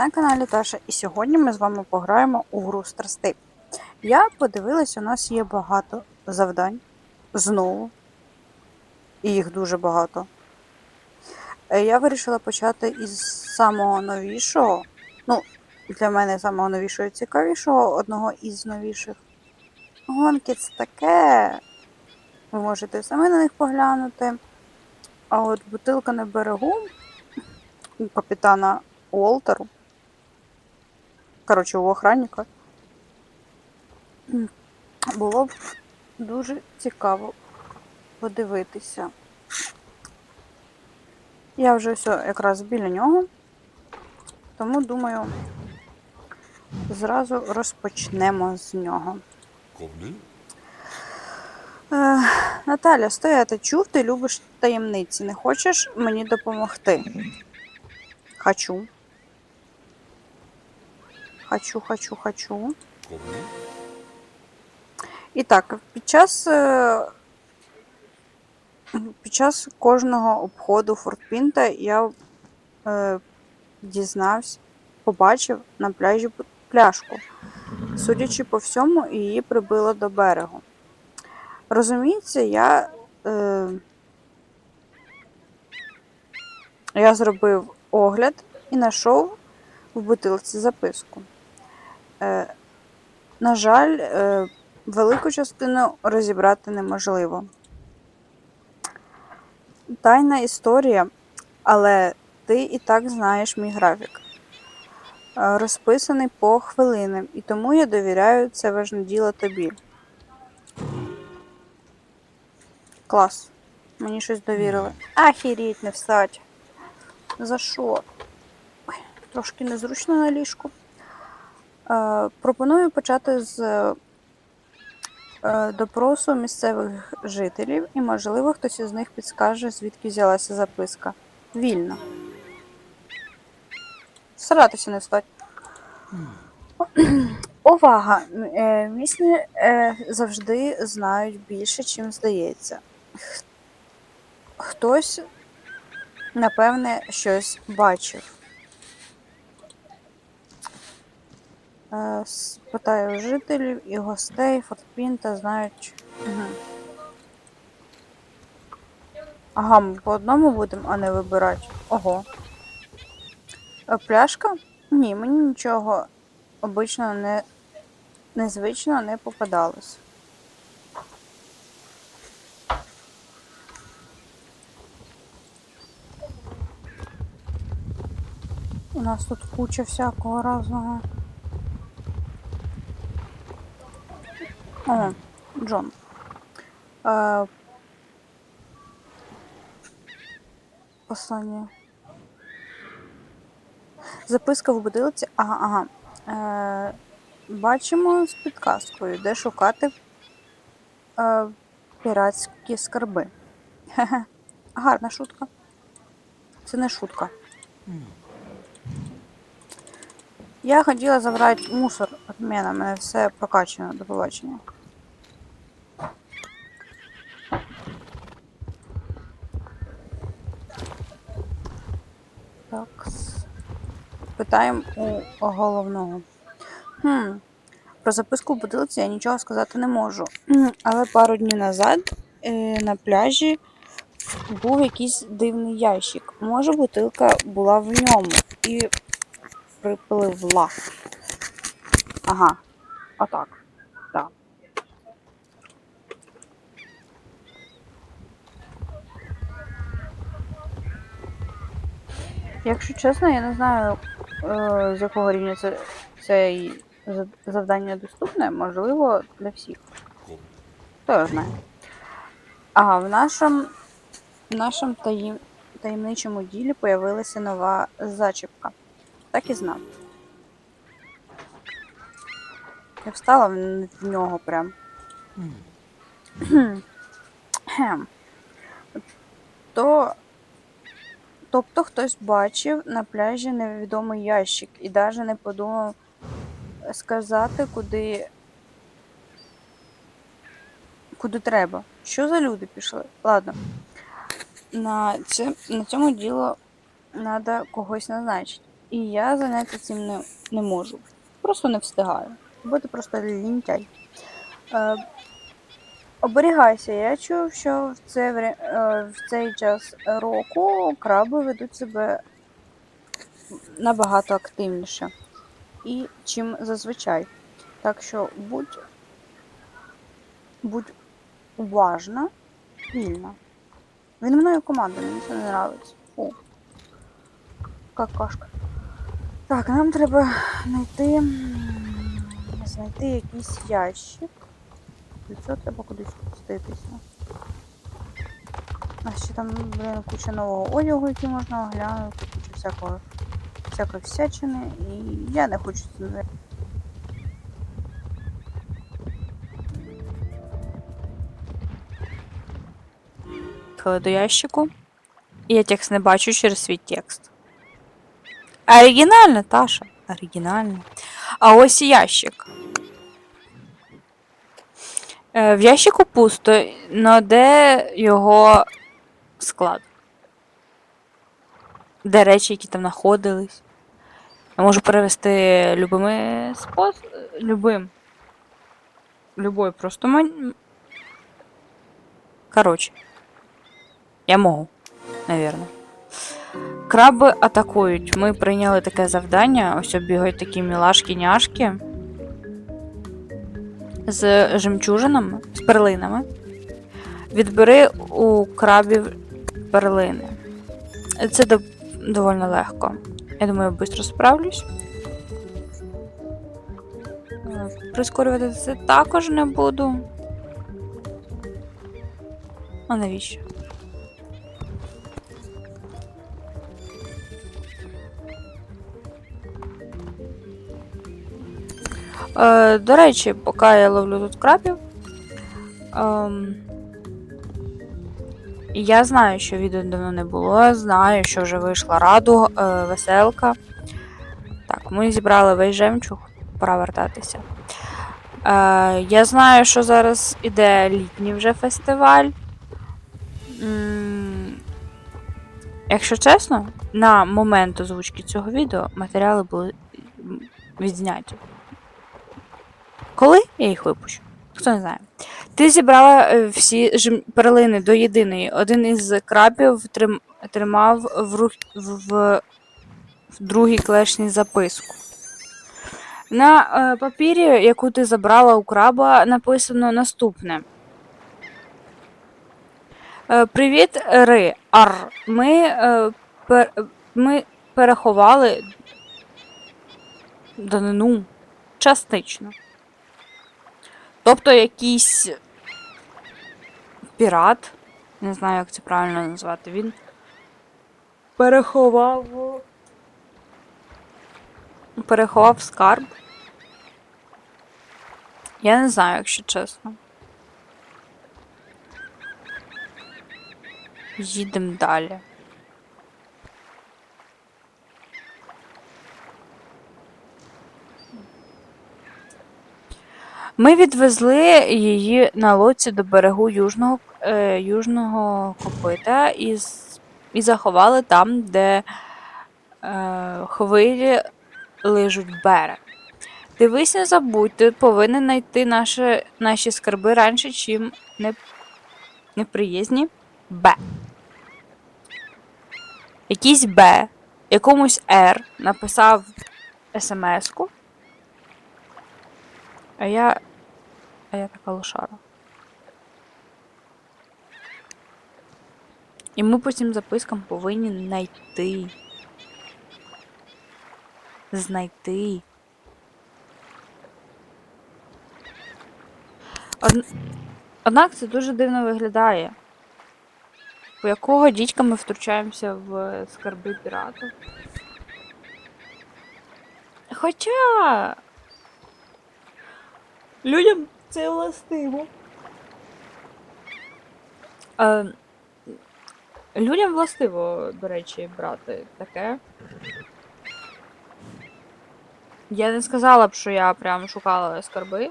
На каналі Таша, і сьогодні ми з вами пограємо у гру страстей. Я подивилась, у нас є багато завдань знову, і їх дуже багато. Е, Я вирішила почати із самого новішого. Ну, для мене самого новішого і цікавішого, одного із новіших. Гонки це таке. Ви можете самі на них поглянути. А от бутилка на берегу у капітана Уолтеру. Коротше, у охранника. Було б дуже цікаво подивитися. Я вже все якраз біля нього, тому думаю, зразу розпочнемо з нього. Е, Наталя, стояти, чув, ти любиш таємниці. Не хочеш мені допомогти? Хочу. Хочу, хочу, хочу. І так, під час, е, під час кожного обходу Фортпінта я е, дізнався, побачив на пляжі пляшку. Судячи по всьому, її прибило до берегу. Розуміється, я, е, я зробив огляд і знайшов в бутилці записку. Е, на жаль, е, велику частину розібрати неможливо. Тайна історія, але ти і так знаєш мій графік. Е, Розписаний по хвилинам, і тому я довіряю це важне діло тобі. Клас. Мені щось довірили. Ахіріть, не встать. За що? Ой, трошки незручно на ліжку. Е, пропоную почати з е, допросу місцевих жителів, і, можливо, хтось із них підскаже, звідки взялася записка. Вільно. Старатися не встати. Увага! Е, Місні завжди знають більше, чим здається. Хтось, напевне, щось бачив. Е, Спитаю у жителів і гостей Фортпінта знають. Угу. Ага, ми по одному будемо, а не вибирати. Ого. Е, Пляшка? Ні, мені нічого обично не незвично не попадалось. У нас тут куча всякого разного. О, Джон. Е, послання. Записка в бутилці. Ага, ага. Е, бачимо з підказкою, де шукати е, піратські скарби. Хе-хе. Гарна шутка. Це не шутка. Я хотіла забрати мусор від мене, мене все прокачано до побачення. Так. Питаємо у головного. Хм. Про записку в бутилці я нічого сказати не можу. Але пару днів назад е, на пляжі був якийсь дивний ящик. Може, бутилка була в ньому і припливла. Ага. Отак. Так. Якщо чесно, я не знаю, е, з якого рівня це, це завдання доступне, можливо, для всіх. Хто його знає. Ага, в нашому, в нашому таїм, таємничому ділі появилася нова зачіпка. Так і знав. Я встала в, нього прям. То, тобто хтось бачив на пляжі невідомий ящик і навіть не подумав сказати, куди куди треба. Що за люди пішли? Ладно. На, це, на цьому діло треба когось назначити. І я зайнятися цим не, не можу. Просто не встигаю. Бо ти просто лінтяй. Е, оберігайся, я чув, що в цей, е, в цей час року краби ведуть себе набагато активніше. І чим зазвичай. Так що будь, будь уважна, вільна. Він мною командує, мені це не нравиться. Фу. Какашка. Так, нам треба знайти. Знайти якийсь ящик. Цього треба кудись спуститися. А ще там, блін, куча нового одягу, який можна оглянути, куча всякого, всякої всячини. І я не хочу займатися. До ящику. І я текст не бачу через свій текст. Оригінально, Таша. Оригінально. А ось і ящик. Е, В ящику пусто, но де його склад? Де речі, які там знаходились? Я можу перевести любими спос... любим. Любой просто ман... Короче. Я можу, наверное. Краби атакують. Ми прийняли таке завдання. Ось бігають такі мілашки-няшки. З жемчужинами, з перлинами. Відбери у крабів перлини. Це дов- доволі легко. Я думаю, я швидко справлюсь. Прискорювати це також не буду. А навіщо? Е, до речі, поки я ловлю тут крабів. Ем, я знаю, що відео давно не було. Знаю, що вже вийшла раду, е, веселка. Так, ми зібрали весь жемчуг, пора вертатися. Е, я знаю, що зараз іде літній вже фестиваль. Якщо чесно, на момент озвучки цього відео матеріали були відзняті. Коли я їх випущу? Хто не знає. Ти зібрала е, всі перлини до єдиної. Один із крабів трим... тримав в, рух... в... в другій клешні записку. На е, папірі, яку ти забрала у краба, написано наступне. Е, Привіт, Ри. Ар. Ми, е, пер... ми переховали данину частично. Тобто якийсь пірат, не знаю, як це правильно назвати, він переховав. Переховав скарб. Я не знаю, якщо чесно. Їдемо далі. Ми відвезли її на лодці до берегу Южного, е, Южного копита і, і заховали там, де е, хвилі лижуть берег. Дивись, не забудь, ти повинен знайти наші, наші скарби раніше, чим не, неприязні Б. Якийсь Б, якомусь Р написав смс-ку. А я. А я така лошара. І ми по цим запискам повинні знайти. Знайти. Од... Однак це дуже дивно виглядає. По якого дідька ми втручаємося в скарби піратів? Хоча. Людям це властиво. Е, людям властиво, до речі, брати таке. Я не сказала б, що я прям шукала скарби.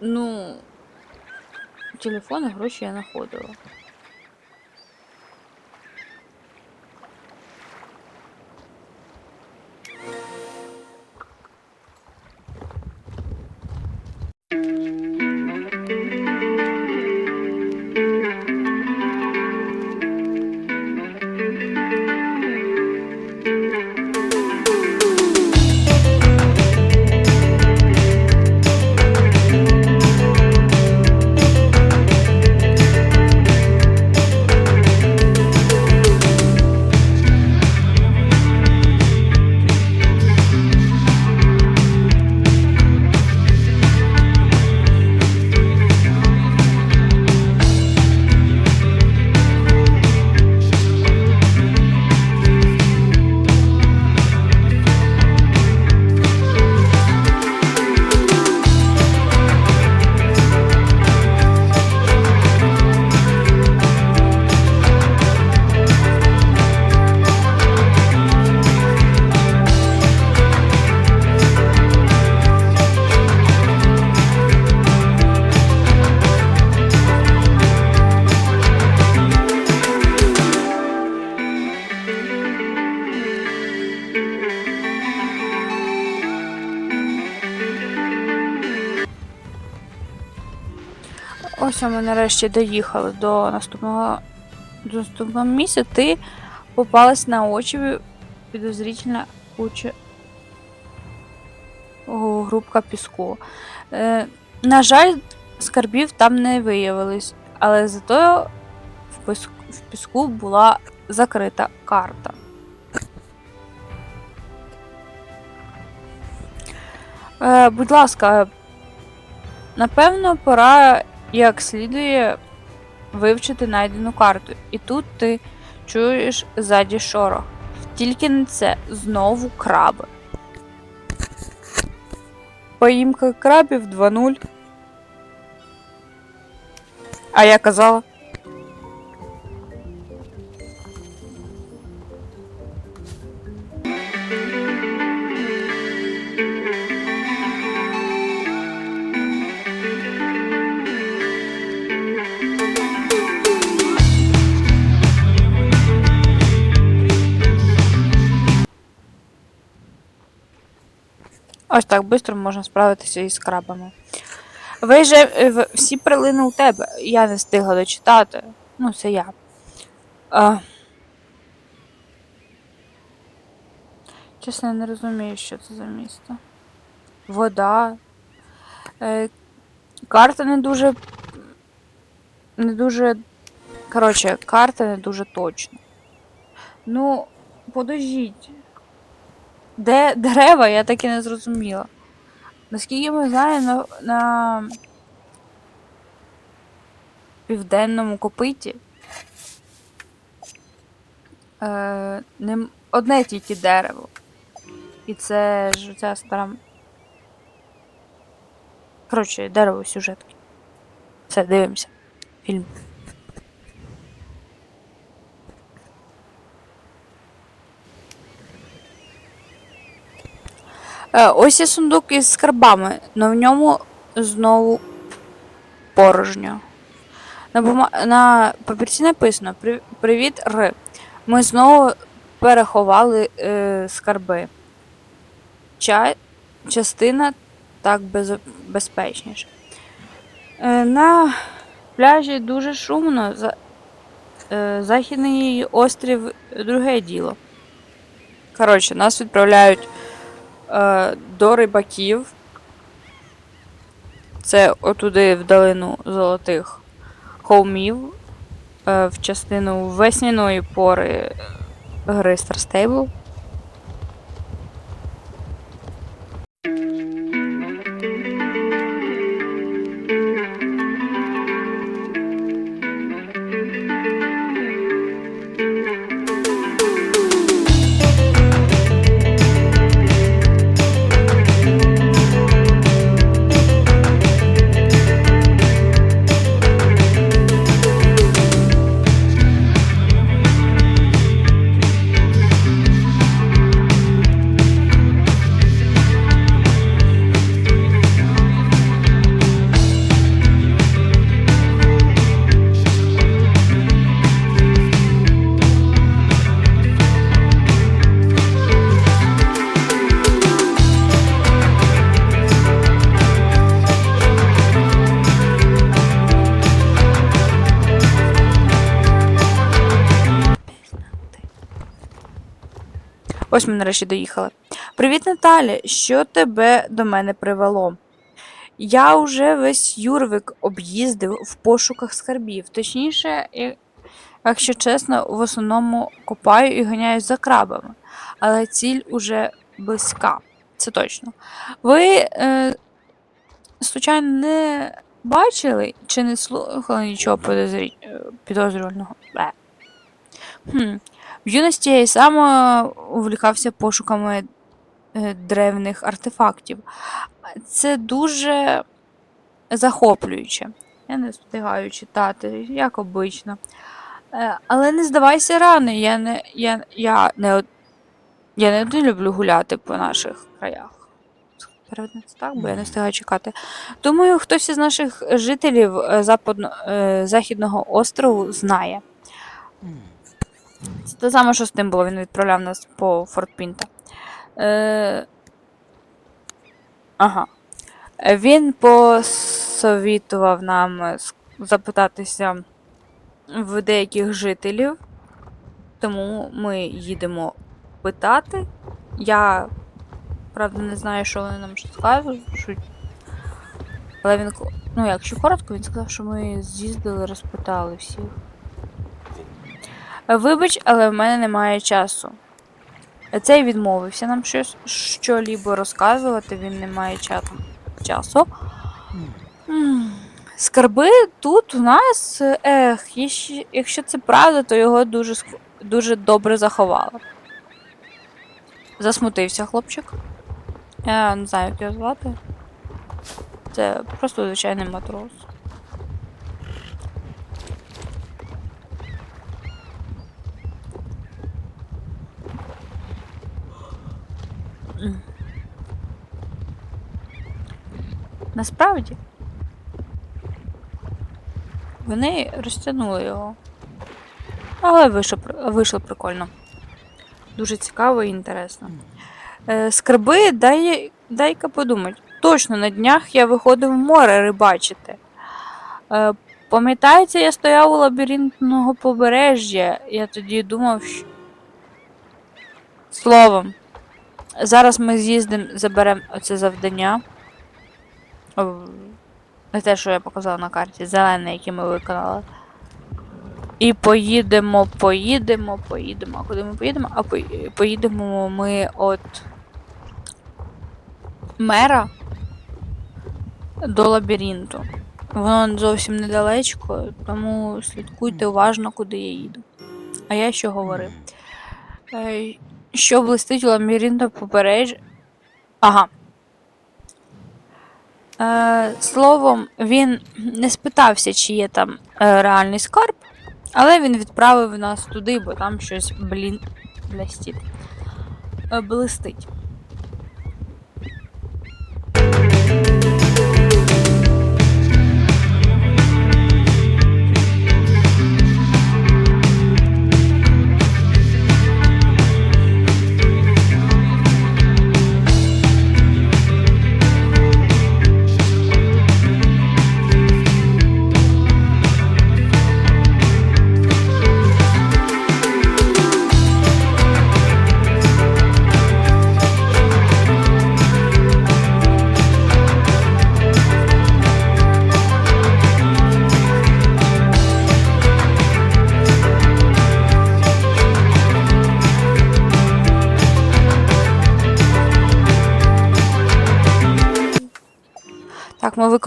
Ну, телефони, гроші я знаходила. Що ми нарешті доїхали до наступного до наступного місця, ти попалась на очі підозрительна куча грубка піску. Е, на жаль, скарбів там не виявилось, але зато в піску, в піску була закрита карта. Е, будь ласка, напевно, пора як слідує вивчити найдену карту. І тут ти чуєш ззаді шорох. Тільки не це знову краби. Поїмка крабів 2-0. А я казала. Ось так швидко можна справитися із крабами. Ви же всі прилини у тебе. Я не встигла дочитати. Ну, це я. А... Чесно, я не розумію, що це за місто. Вода. Е, карта не дуже. Не дуже. Коротше, карта не дуже точна. Ну, подождіть. Де дерева, я так і не зрозуміла. Наскільки ми знаємо, на, на південному копиті е, не, одне тільки дерево. І це ж ця стара. Коротше, дерево сюжетки. Все, дивимося. Фільм. Ось є сундук із скарбами, але в ньому знову порожньо. На, бума... на папірці написано Привіт, Р. Ми знову переховали е, скарби. Ча... Частина так без... безпечніше. Е, на пляжі дуже шумно. За... Е, Західний острів друге діло. Коротше, нас відправляють е, до рибаків. Це отуди в долину золотих холмів, е, в частину весняної пори гри Star Stable. Ось ми нарешті доїхали. Привіт, Наталя! Що тебе до мене привело? Я вже весь Юрвик об'їздив в пошуках скарбів. Точніше, якщо чесно, в основному копаю і ганяюсь за крабами. Але ціль уже близька. Це точно. Ви, е, случайно, не бачили чи не слухали нічого е, підозрювального? Хм. В юності я і сам е, увлікався пошуками е, древних артефактів. Це дуже захоплююче. Я не встигаю читати, як обично. Е, Але не здавайся рано, я не, я, я не, я не один люблю гуляти по наших краях. Переведеться так, бо я не встигаю чекати. Думаю, хтось із наших жителів западно, Західного острову знає. Це те саме, що з тим було, він відправляв нас по Форт Пінта. Е... Ага. Е, Він посовітував нам е, запитатися в деяких жителів, тому ми їдемо питати. Я, правда, не знаю, що вони нам скажуть. Але він, ну, якщо коротко, він сказав, що ми з'їздили, розпитали всіх. Вибач, але в мене немає часу. Цей відмовився нам щось що-лібо розказувати, він не має часу. Скарби тут у нас, ех, якщо це правда, то його дуже, дуже добре заховали. Засмутився хлопчик. Я не знаю, як його звати. Це просто звичайний матрос. Насправді. Вони розтягнули його. Але вийшло, вийшло прикольно. Дуже цікаво і інтересно. Е, скарби, дай, дай-ка подумати. Точно, на днях я виходив в море рибачити. Е, пам'ятаєте, я стояв у лабіринтного побережжя. Я тоді думав, що. Словом, зараз ми з'їздимо, заберемо оце завдання. Не те, що я показала на карті, зелене, яке ми виконали. І поїдемо, поїдемо, поїдемо. А куди ми поїдемо? А поїдемо ми от мера до лабіринту. Воно зовсім недалечко, тому слідкуйте уважно, куди я їду. А я що говорив? Що блистить у лабіринту побережжя. Ага. Е, словом, він не спитався, чи є там е, реальний скарб, але він відправив нас туди, бо там щось, блін, блестить. Е, блистить.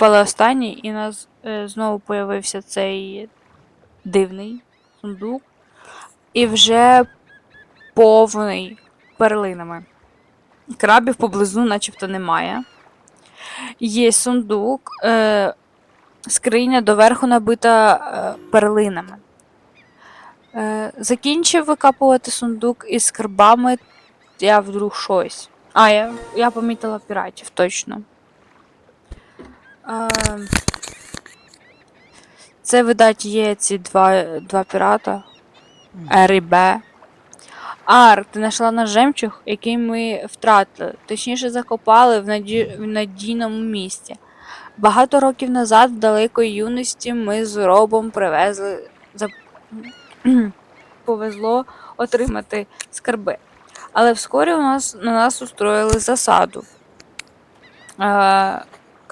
Викопали останній, і у нас е, знову появився цей дивний сундук. І вже повний перлинами. Крабів поблизу начебто немає. Є сундук, е, скриня доверху набита е, перлинами. Е, закінчив викапувати сундук із скарбами. Я вдруг щось. А, я, я помітила піратів, точно. Це, видать, є ці два, два пірата. Р і Б. Ар, ти знайшла наш жемчуг, який ми втратили. Точніше, закопали в, наді... в надійному місці. Багато років назад, в далекої юності, ми з робом привезли. За... Повезло отримати скарби. Але вскорі у нас на нас устроїли засаду. Е,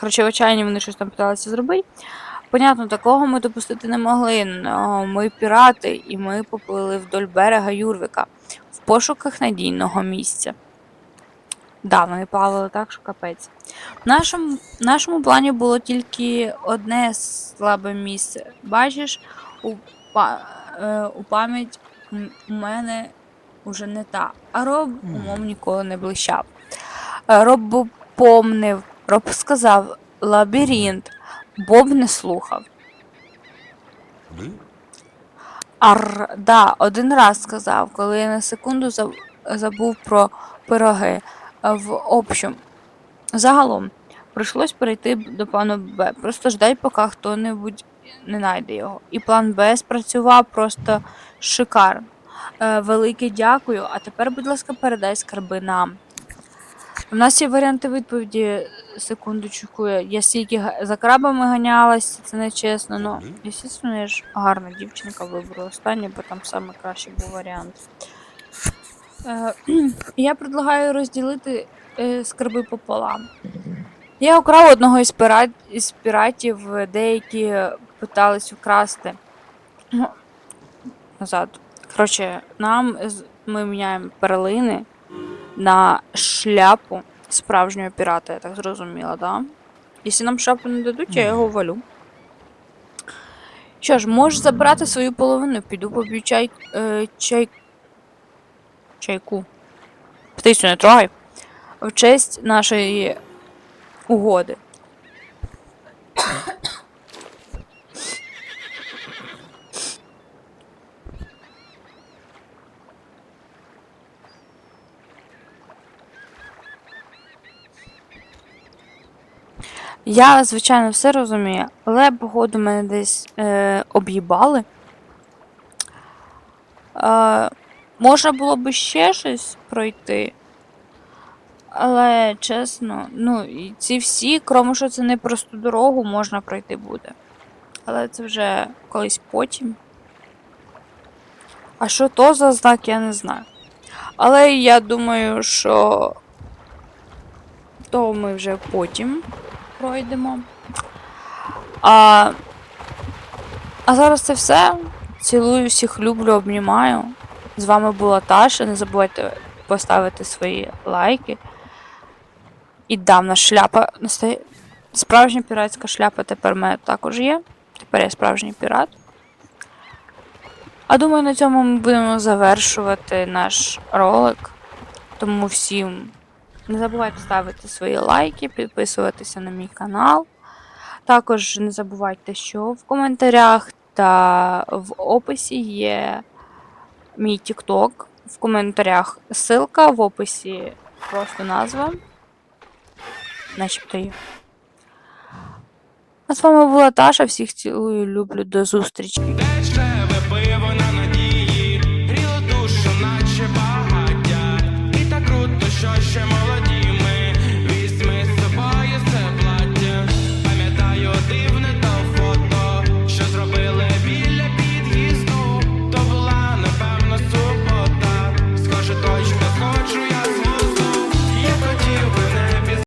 Коротше, в отчаянні вони щось там питалися зробити. Понятно, такого ми допустити не могли. но Ми пірати, і ми поплили вдоль берега Юрвика в пошуках надійного місця. Да, вони плавали так, що капець. В нашому, нашому плані було тільки одне слабе місце. Бачиш, у, па, е, у пам'ять у мене уже не та. А роб умом ніколи не блищав. Е, Роб помнив, Роб сказав лабіринт, Боб не слухав. Ар, да, один раз сказав, коли я на секунду заб- забув про пироги. Е, В общем, загалом, прийшлось перейти до плану Б. Просто ждай, поки хто-небудь не знайде його. І план Б спрацював просто шикарно. Е, велике дякую. А тепер, будь ласка, передай скарби нам. У нас є варіанти відповіді. Секундочку, я стільки за крабами ганялась, це не чесно. Ну, звісно, я ж гарна дівчинка вибрала останнє, бо там саме кращий був варіант. Е, я предлагаю розділити е, скарби пополам. Я украв одного із, пират, із піратів, деякі питались вкрасти. Ну, Назад. Коротше, нам ми міняємо перлини на шляпу справжнього пірата, я так зрозуміла, да? Якщо нам шляпу не дадуть, я його валю. Що ж, можеш забрати свою половину, піду поб'ю чай. Е, чай. Чайку. Птицю не трогай. В честь нашої угоди. Я, звичайно, все розумію, але, походу, мене десь е, об'їбали. Е, можна було би ще щось пройти. Але чесно, ну, і ці всі, кроме що це не просту дорогу, можна пройти буде. Але це вже колись потім. А що то за знак, я не знаю. Але я думаю, що то ми вже потім пройдемо. А, а зараз це все. Цілую всіх, люблю, обнімаю. З вами була Таша. Не забувайте поставити свої лайки. І давна шляпа. Справжня піратська шляпа тепер в мене також є. Тепер я справжній пірат. А думаю, на цьому ми будемо завершувати наш ролик. Тому всім не забувайте ставити свої лайки, підписуватися на мій канал. Також не забувайте, що в коментарях та в описі є мій TikTok. В коментарях ссылка, в описі просто назва. Начебто є. А з вами була Таша. Всіх цілую, люблю, до зустрічі.